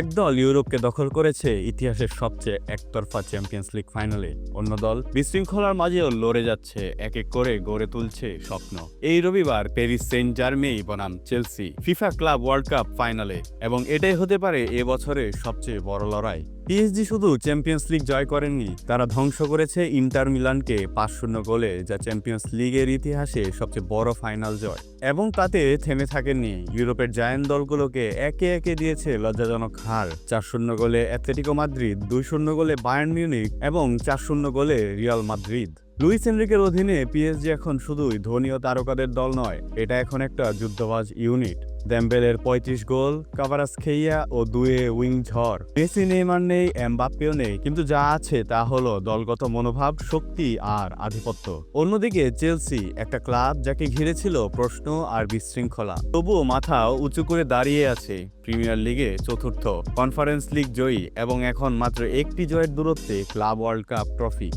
একদল ইউরোপকে দখল করেছে ইতিহাসের সবচেয়ে একতরফা চ্যাম্পিয়ন্স লিগ ফাইনালে। অন্য দল বিশৃঙ্খলার মাঝেও লড়ে যাচ্ছে, এক এক করে গড়ে তুলছে স্বপ্ন। এই রবিবার প্যারিস সেন্ট জার্মেই বনাম Chelsea FIFA Club World Cup ফাইনালে, এবং এটাই হতে পারে এ বছরের সবচেয়ে বড় লড়াই। পিএসজি শুধু চ্যাম্পিয়ন্স লিগ জয় করেননি, তারা ধ্বংস করেছে ইন্টার মিলানকে পাঁচ শূন্য গোলে, যা চ্যাম্পিয়ন্স লিগের ইতিহাসে সবচেয়ে বড় ফাইনাল জয়। এবং তাতে থেমে থাকেননি ইউরোপের জায়ান্ট দলগুলোকে একে একে দিয়েছে লজ্জাজনক হার। চার শূন্য গোলে অ্যাথলেটিকো মাদ্রিদ দুই শূন্য গোলে বায়ার্ন মিউনিক এবং চার শূন্য গোলে রিয়াল মাদ্রিদ লুইস এনরিকের অধীনে পিএসজি এখন শুধুই ধনী ও তারকাদের দল নয়, এটা এখন একটা যুদ্ধবাজ ইউনিট। ড্যাম্বেলের পঁয়ত্রিশ গোল, কাভারাস খেইয়া ও দুয়ে উইং ঝড়। মেসি, নেইমার নেই, এমবাপ্পেও নেই, কিন্তু যা আছে তা হলো দলগত মনোভাব, শক্তি আর আধিপত্য। অন্যদিকে চেলসি একটা ক্লাব যাকে ঘিরেছিল প্রশ্ন আর বিশৃঙ্খলা। তবুও মাথা উঁচু করে দাঁড়িয়ে আছে প্রিমিয়ার লিগে চতুর্থ, কনফারেন্স লিগ জয়ী এবং এখন মাত্র একটি জয়ের দূরত্বে Club World Cup trophy.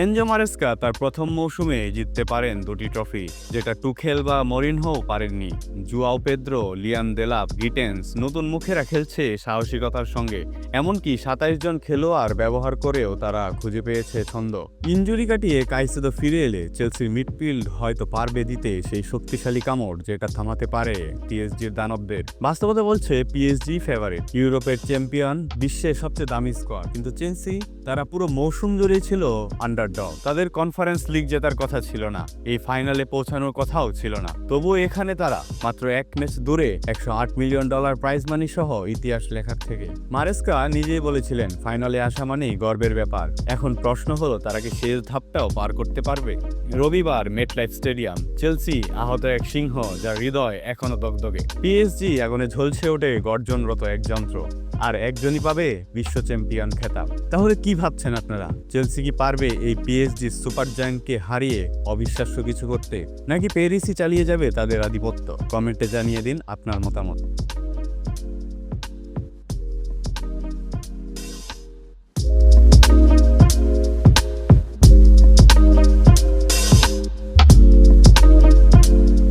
Enzo Maresca তার প্রথম মৌসুমে জিততে পারেন দুটি ট্রফি, যেটা টুখেল বা মরিনহো পারেননি। জুয়াও পেদ্রো, লিয়ান দেলাপ গিটেন্স নতুন মুখেরা খেলছে সাহসিকতার সঙ্গে। এমনকি সাতাইশ জন খেলোয়াড় ব্যবহার করেও তারা খুঁজে পেয়েছে ছন্দ। ইঞ্জুরি কাটিয়ে কাইসেদো ফিরে এলে চেলসির মিডফিল্ড হয়তো পারবে দিতে সেই শক্তিশালী কামড় যেটা থামাতে পারে পিএসজির দানবদের। বাস্তবতা বলছে পিএসজি ফেভারিট, ইউরোপের চ্যাম্পিয়ন, বিশ্বের সবচেয়ে দামি স্কোয়াড। কিন্তু চেলসি, তারা পুরো মৌসুম জুড়ে ছিল আন্ডারডগ তাদের কনফারেন্স লিগ জেতার কথা ছিল না। এই ফাইনালে পৌঁছানোর কথাও ছিল না। তবুও এখানে তারা মাত্র এক ম্যাচ দূরে একশো আট মিলিয়ন ডলার প্রাইজ মানি সহ ইতিহাস লেখার থেকে। মারেস্কা নিজেই বলেছিলেন ফাইনালে আসা মানেই গর্বের ব্যাপার। এখন প্রশ্ন হলো, তারা কি শেষ ধাপটাও পার করতে পারবে? রবিবার মেটলাইফ স্টেডিয়াম চেলসি আহত এক সিংহ যার হৃদয় এখনও দগদগে। পিএসজি আগুনে ঝলসে ওঠে গর্জনরত এক যন্ত্র। আর একজনই পাবে বিশ্ব চ্যাম্পিয়ন খেতাব। তাহলে কি ভাবছেন আপনারা? চেলসি কি পারবে এই পিএসজি সুপার জায়ান্টকে হারিয়ে অবিশ্বাস্য কিছু করতে? নাকি প্যারিসই চালিয়ে যাবে তাদের আধিপত্য? কমেন্টে জানিয়ে দিন আপনার মতামত।